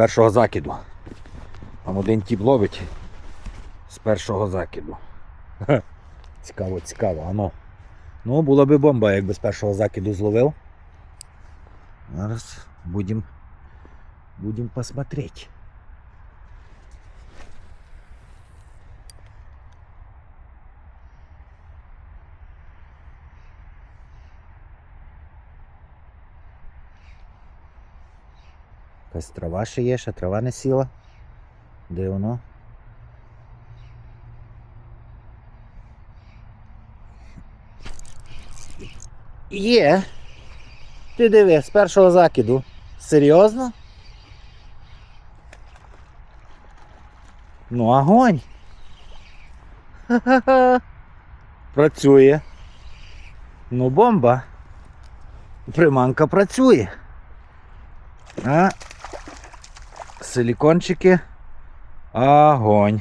першого закиду. Там один тіп ловить з першого закиду. Цікаво, цікаво, ано. Ну, була би бомба, якби з першого закиду зловив. Зараз будемо будем посмотреть. Якась трава ще є, ще трава не сіла. Де воно? Є. Ти диви, з першого закиду. Серйозно? Ну, огонь. Ха-ха-ха. Працює. Ну, бомба. Приманка працює. А силікончики. Огонь.